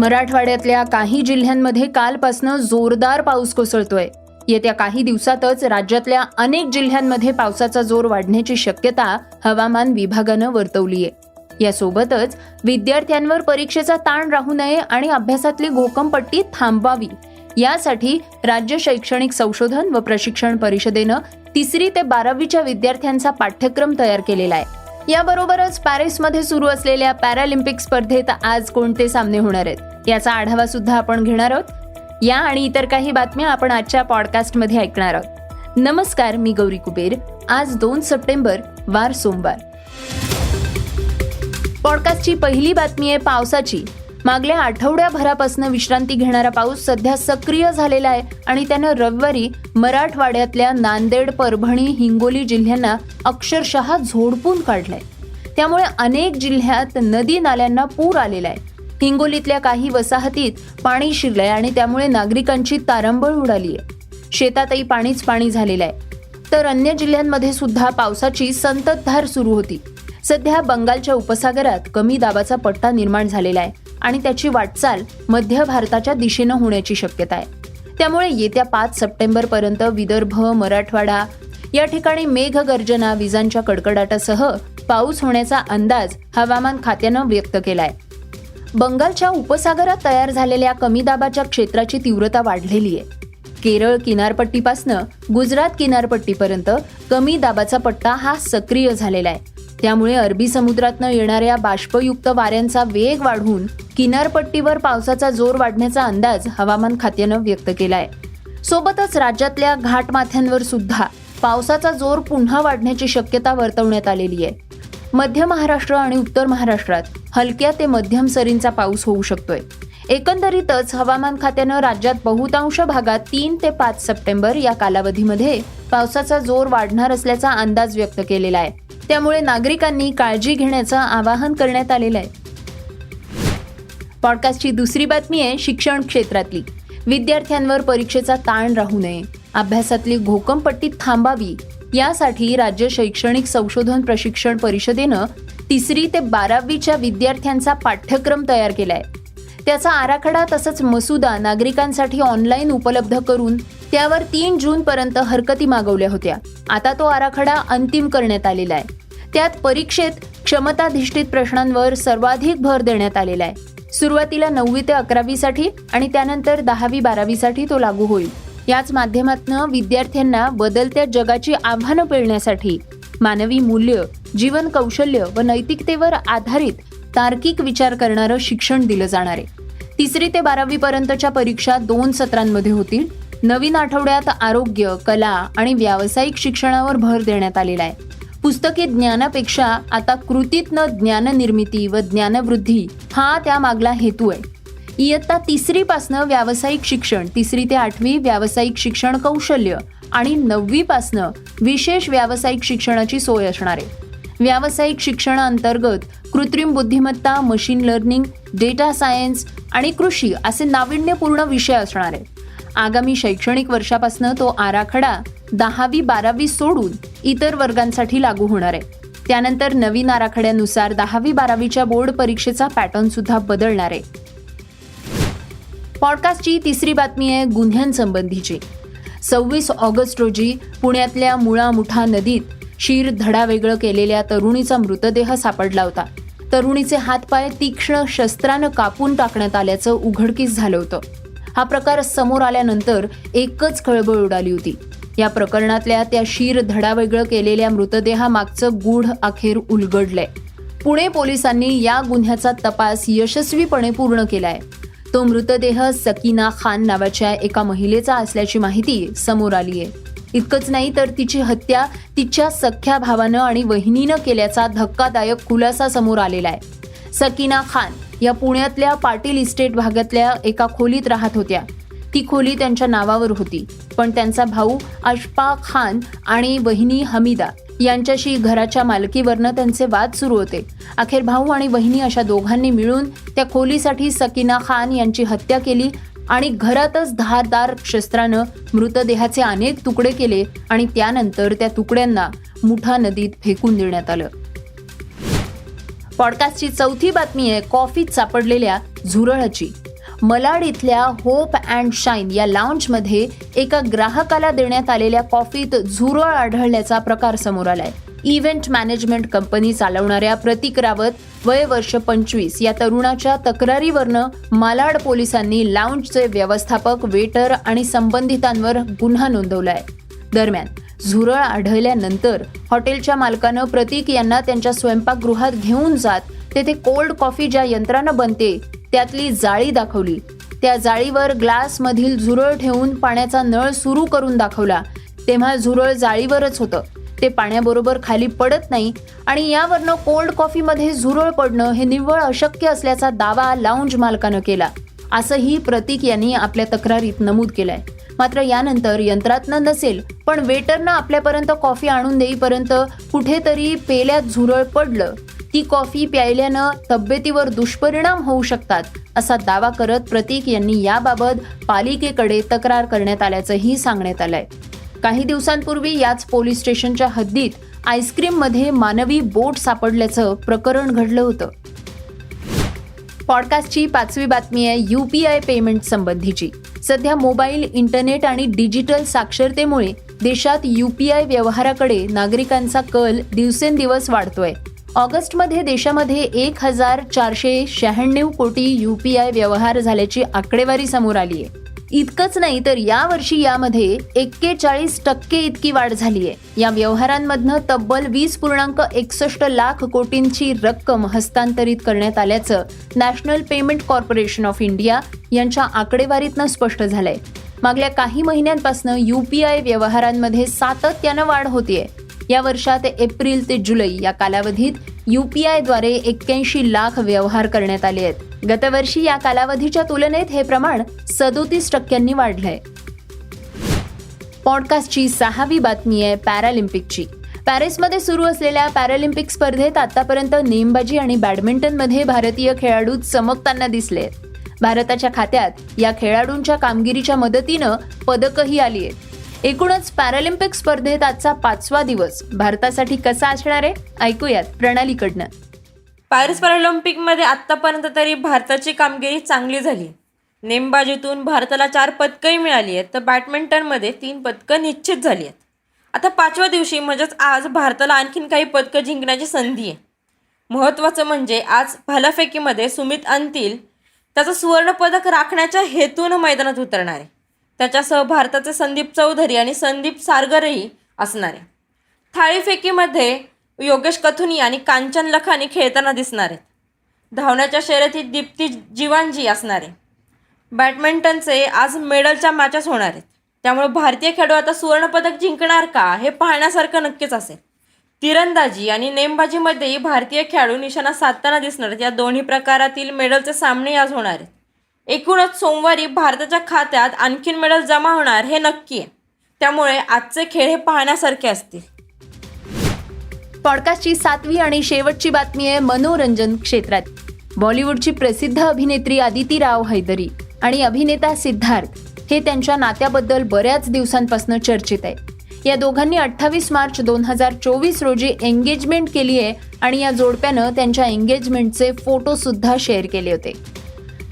मराठवाड्यातल्या काही जिल्ह्यांमध्ये कालपासनं जोरदार पाऊस कोसळतोय. येत्या काही दिवसातच राज्यातल्या अनेक जिल्ह्यांमध्ये पावसाचा जोर वाढण्याची शक्यता हवामान विभागानं वर्तवली आहे यासोबतच विद्यार्थ्यांवर परीक्षेचा ताण राहू नये आणि अभ्यासातली घोकमपट्टी थांबवावी. यासाठी राज्य शैक्षणिक संशोधन व प्रशिक्षण परिषदेनं तिसरी ते बारावीच्या विद्यार्थ्यांचा पाठ्यक्रम तयार केलेला आहे. याबरोबरच पॅरिसमध्ये सुरू असलेल्या पॅरालिम्पिक स्पर्धेत आज कोणते सामने होणार आहेत? याचा आढावा सुद्धा आपण घेणार आहोत. या आणि इतर काही बातम्या आपण आजच्या पॉडकास्टमध्ये ऐकणार आहोत. नमस्कार मी गौरी कुबेर. आज दोन सप्टेंबर वार सोमवार. पॉडकास्टची पहिली बातमी आहे पावसाची. मागल्या आठवड्याभरापासून विश्रांती घेणारा पाऊस सध्या सक्रिय झालेला आहे आणि त्यानं रविवारी मराठवाड्यातल्या नांदेड परभणी हिंगोली जिल्ह्यांना अक्षरशः झोडपून काढलंय. त्यामुळे अनेक जिल्ह्यात नदी नाल्यांना पूर आलेला आहे. हिंगोलीतल्या काही वसाहतीत पाणी शिरलंय आणि त्यामुळे नागरिकांची तारंबळ उडाली आहे शेतातही पाणीच पाणी झालेलं आहे. तर अन्य जिल्ह्यांमध्ये सुद्धा पावसाची संततधार सुरू होती. सध्या बंगालच्या उपसागरात कमी दाबाचा पट्टा निर्माण झालेला आहे. आणि त्याची वाटचाल मध्य भारताच्या दिशेनं होण्याची शक्यता आहे. त्यामुळे येत्या पाच सप्टेंबर पर्यंत विदर्भ मराठवाडा या ठिकाणी मेघगर्जना विजांच्या कडकडाटासह पाऊस होण्याचा अंदाज हवामान खात्यानं व्यक्त केलाय. बंगालच्या उपसागरात तयार झालेल्या कमी दाबाच्या क्षेत्राची तीव्रता वाढलेली आहे. केरळ किनारपट्टीपासनं गुजरात किनारपट्टीपर्यंत कमी दाबाचा पट्टा हा सक्रिय झालेला आहे. त्यामुळे अरबी समुद्रातनं येणाऱ्या बाष्पयुक्त वाऱ्यांचा वेग वाढून किनारपट्टीवर पावसाचा जोर वाढण्याचा अंदाज हवामान खात्यानं व्यक्त केलाय. सोबतच राज्यातल्या घाटमाथ्यांवर सुद्धा पावसाचा जोर पुन्हा वाढण्याची शक्यता वर्तवण्यात आलेली आहे. मध्य महाराष्ट्र आणि उत्तर महाराष्ट्रात हलक्या ते मध्यम सरींचा पाऊस होऊ शकतोय. एकंदरीतच हवामान खात्यानं राज्यात बहुतांश भागात तीन ते पाच सप्टेंबर या कालावधीमध्ये पावसाचा जोर वाढणार असल्याचा अंदाज व्यक्त केलेला आहे. त्यामुळे नागरिकांनी काळजी घेण्याचं आवाहन करण्यात आलेलं आहे. पॉडकास्टची दुसरी बातमी आहे शिक्षण क्षेत्रातली. विद्यार्थ्यांवर परीक्षेचा ताण राहू नये. अभ्यासातली घोकमपट्टी थांबावी. यासाठी राज्य शैक्षणिक संशोधन प्रशिक्षण परिषदेनं तिसरी ते बारावीच्या विद्यार्थ्यांचा पाठ्यक्रम तयार केला आहे त्याचा आराखडा तसंच मसुदा नागरिकांसाठी ऑनलाईन उपलब्ध करून त्यावर तीन जून पर्यंत हरकती मागवल्या होत्या. आता तो आराखडा अंतिम करण्यात आलेला आहे. त्यात परीक्षेत क्षमताधिष्ठित प्रश्नांवर सर्वाधिक भर देण्यात आलेला आहे. सुरुवातीला नववी ते अकरावीसाठी आणि त्यानंतर दहावी बारावीसाठी तो लागू होईल. याच माध्यमातून विद्यार्थ्यांना बदलत्या जगाची आव्हानं पेळण्यासाठी मानवी मूल्य जीवन कौशल्य व नैतिकतेवर आधारित तार्किक विचार करणारं शिक्षण दिलं जाणार आहे. तिसरी ते बारावी पर्यंतच्या परीक्षा दोन सत्रांमध्ये होतील. नवीन आठवड्यात आरोग्य कला आणि व्यावसायिक शिक्षणावर भर देण्यात आलेला आहे. पुस्तकी ज्ञानापेक्षा आता कृतीतनं ज्ञाननिर्मिती व ज्ञानवृद्धी हा त्यामागला हेतू आहे. इयत्ता तिसरीपासनं व्यावसायिक शिक्षण तिसरी ते आठवी व्यावसायिक शिक्षण कौशल्य आणि नववीपासनं विशेष व्यावसायिक शिक्षणाची सोय असणार आहे. व्यावसायिक शिक्षणाअंतर्गत कृत्रिम बुद्धिमत्ता मशीन लर्निंग डेटा सायन्स आणि कृषी असे नाविन्यपूर्ण विषय असणार आहेत. आगामी शैक्षणिक वर्षापासून तो आराखडा दहावी बारावी सोडून इतर वर्गांसाठी लागू होणार आहे. त्यानंतर नवीन आराखड्यानुसार दहावी बारावीच्या बोर्ड परीक्षेचा पॅटर्न सुद्धा बदलणार आहे. पॉडकास्टची तिसरी बातमी आहे गुन्ह्यांसंबंधीची सव्वीस ऑगस्ट रोजी पुण्यातल्या मुळा मुठा नदीत शीर धडा वेगळं केलेल्या तरुणीचा मृतदेह सापडला होता. तरुणीचे हातपाय तीक्ष्ण शस्त्रानं कापून टाकण्यात आल्याचं उघडकीस झालं होतं. हा प्रकार समोर आल्यानंतर एकच खळबळ उडाली होती. या प्रकरणातल्या त्या शीर धडावेगळं केलेल्या मृतदेहामागचं गूढ अखेर उलगडलंय. पुणे पोलिसांनी या गुन्ह्याचा तपास यशस्वीपणे पूर्ण केलाय. तो मृतदेह सकीना खान नावाच्या एका महिलेचा असल्याची माहिती समोर आली आहे इतकंच नाही तर तिची हत्या तिच्या सख्ख्या भावानं आणि वहिनीनं केल्याचा धक्कादायक खुलासा समोर आलेला आहे. सकीना खान या पुण्यातल्या पाटील इस्टेट भागातल्या एका खोलीत राहत होत्या. ती खोली त्यांच्या नावावर होती. पण त्यांचा भाऊ अशफाक खान आणि वहिनी हमीदा यांच्याशी घराच्या मालकीवरनं त्यांचे वाद सुरू होते. अखेर भाऊ आणि वहिनी अशा दोघांनी मिळून त्या खोलीसाठी सकीना खान यांची हत्या केली. आणि घरातच धारदार शस्त्रानं मृतदेहाचे अनेक तुकडे केले आणि त्यानंतर त्या तुकड्यांना मुठा नदीत फेकून देण्यात आलं. पॉडकास्टची चौथी बातमी आहे कॉफीत सापडलेल्या झुरळाची. मलाड इथल्या होप अँड शाईन या लाऊंजमध्ये एका ग्राहकाला देण्यात आलेल्या कॉफीत झुरळ आढळल्याचा प्रकार समोर आलाय. इव्हेंट मॅनेजमेंट कंपनी चालवणाऱ्या प्रतीक रावत वय वर्ष पंचवीस या तरुणाच्या तक्रारीवरनं मालाड पोलिसांनी लाऊंजचे व्यवस्थापक वेटर आणि संबंधितांवर गुन्हा नोंदवलाय. दरम्यान झुरळ आढळल्यानंतर हॉटेलच्या मालकानं प्रतीक यांना त्यांच्या स्वयंपाकगृहात घेऊन जात तेथे कोल्ड कॉफी ज्या यंत्रानं बनते त्यातली जाळी दाखवली. त्या जाळीवर ग्लासमधील झुरळ ठेवून पाण्याचा नळ सुरू करून दाखवला. तेव्हा झुरळ जाळीवरच होतं. ते पाण्याबरोबर खाली पडत नाही आणि यावरनं कोल्ड कॉफीमध्ये झुरळ पडणं हे निव्वळ अशक्य असल्याचा दावा लाऊंज मालकानं केला. असंही प्रतीक यांनी आपल्या तक्रारीत नमूद केलंय. मात्र यानंतर यंत्रातनं नसेल पण वेटरनं आपल्यापर्यंत कॉफी आणून देईपर्यंत कुठेतरी पेल्यात झुरळ पडलं. ती कॉफी प्यायल्यानं तब्येतीवर दुष्परिणाम होऊ शकतात असा दावा करत प्रतीक यांनी याबाबत पालिकेकडे तक्रार करण्यात आल्याचंही सांगण्यात आलंय. काही दिवसांपूर्वी याच पोलीस स्टेशनच्या हद्दीत आईस्क्रीममध्ये मानवी बोट सापडल्याचं प्रकरण घडलं होतं. पॉडकास्टची पाचवी बातमी आहे युपीआय पेमेंट संबंधीची. सध्या मोबाईल इंटरनेट आणि डिजिटल साक्षरतेमुळे देशात युपीआय व्यवहाराकडे नागरिकांचा कल दिवसेंदिवस वाढतोय. ऑगस्टमध्ये देशामध्ये एक हजार चारशे शहाण्णव कोटी युपीआय व्यवहार झाल्याची आकडेवारी समोर आली आहे इतकंच नाही तर यावर्षी यामध्ये एक्केचाळीस टक्के इतकी वाढ झाली आहे या व्यवहारांमधनं तब्बल वीस पूर्णांक एकसष्ट लाख कोटींची रक्कम हस्तांतरित करण्यात आल्याचं National Payment Corporation of India यांच्या आकडेवारीतनं स्पष्ट झालंय. मागल्या काही महिन्यांपासून युपीआय व्यवहारांमध्ये सातत्यानं वाढ होतीये. या वर्षात एप्रिल ते जुलै या कालावधीत युपीआयद्वारे एक्क्याऐंशी लाख व्यवहार करण्यात आले आहेत. गतवर्षी या कालावधीच्या तुलनेत हे प्रमाण सदोतीस टक्क्यांनी वाढलंय. पॉडकास्टची सहावी बातमी आहे पॅरालिम्पिकची. पॅरिसमध्ये सुरू असलेल्या पॅरालिम्पिक स्पर्धेत आतापर्यंत नेमबाजी आणि बॅडमिंटनमध्ये भारतीय खेळाडू चमकताना दिसले भारताच्या खात्यात या खेळाडूंच्या कामगिरीच्या मदतीनं पदकही आली आहेत. एकूणच पॅरालिम्पिक स्पर्धेत आजचा पाचवा दिवस भारतासाठी कसा असणार आहे? ऐकूयात प्रणालीकडनं. पॅरिस पॅरालिम्पिकमध्ये आत्तापर्यंत तरी भारताची कामगिरी चांगली झाली. नेमबाजीतून भारताला चार पदकंही मिळाली आहेत तर बॅडमिंटनमध्ये तीन पदकं निश्चित झाली आहेत. आता पाचव्या दिवशी म्हणजेच आज भारताला आणखीन काही पदकं जिंकण्याची संधी आहे. महत्त्वाचं म्हणजे आज भालाफेकीमध्ये सुमित अंतिल त्याचं सुवर्णपदक राखण्याच्या हेतून मैदानात उतरणार आहे. त्याच्यासह भारताचे संदीप चौधरी आणि संदीप सारगरही असणार आहे. थाळीफेकीमध्ये योगेश कथुनी आणि कांचन लखानी खेळताना दिसणार आहेत. धावण्याच्या शर्यतीत दीप्ती जीवांजी असणार आहे. बॅडमिंटनचे आज मेडलच्या मॅचेस होणार आहेत. त्यामुळे भारतीय खेळाडू आता सुवर्णपदक जिंकणार का हे पाहण्यासारखं नक्कीच असेल. तिरंदाजी आणि नेमबाजीमध्येही भारतीय खेळाडू निशाणा साधताना दिसणार आहेत. या दोन्ही प्रकारातील मेडलचे सामने आज होणार आहेत. एकूणच सोमवारी भारताच्या खात्यात आणखीन मेडल जमा होणार हे नक्की आहे. त्यामुळे आजचे खेळ हे पाहण्यासारखे असतील. पॉडकास्टची सातवी आणि शेवटची बातमी आहे मनोरंजन क्षेत्रात. बॉलिवूडची प्रसिद्ध अभिनेत्री आदिती राव हैदरी आणि अभिनेता सिद्धार्थ हे त्यांच्या नात्याबद्दल बऱ्याच दिवसांपासून चर्चेत आहे. या दोघांनी अठ्ठावीस मार्च दोन हजार चोवीस रोजी एंगेजमेंट केली आहे आणि या जोडप्यानं त्यांच्या एंगेजमेंटचे फोटो सुद्धा शेअर केले होते.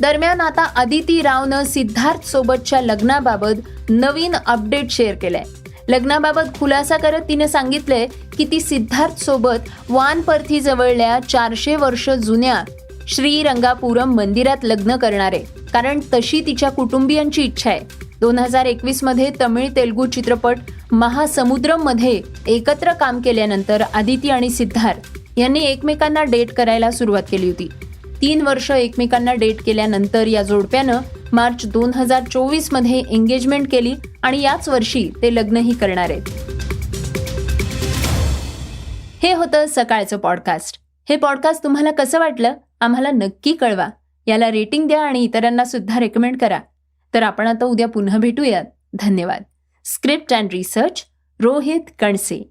दरम्यान आता आदिती रावनं सिद्धार्थ सोबतच्या लग्नाबाबत नवीन अपडेट शेअर केलंय. लग्नाबाबत खुलासा करत तिने सांगितलंय की ती सिद्धार्थ सोबत वानपर्थी जवळल्या चारशे वर्ष जुन्या श्रीरंगापुरम मंदिरात लग्न करणार आहे. कारण तशी तिच्या कुटुंबियांची इच्छा आहे. दोन हजार एकवीसमध्ये तमिळ तेलुगू चित्रपट महासमुद्रममध्ये एकत्र काम केल्यानंतर आदिती आणि सिद्धार्थ यांनी एकमेकांना डेट करायला सुरुवात केली होती. तीन वर्ष एकमेकांना डेट केल्यानंतर या जोडप्यानं मार्च दोन हजार चोवीसमध्ये एंगेजमेंट केली आणि याच वर्षी ते लग्नही करणार आहेत. हे होतं सकाळचं पॉडकास्ट हे पॉडकास्ट तुम्हाला कसं वाटलं? आम्हाला नक्की कळवा. याला रेटिंग द्या आणि इतरांना सुद्धा रेकमेंड करा. तर आपण आता उद्या पुन्हा भेटूयात. धन्यवाद. Script and research Rohit Kanse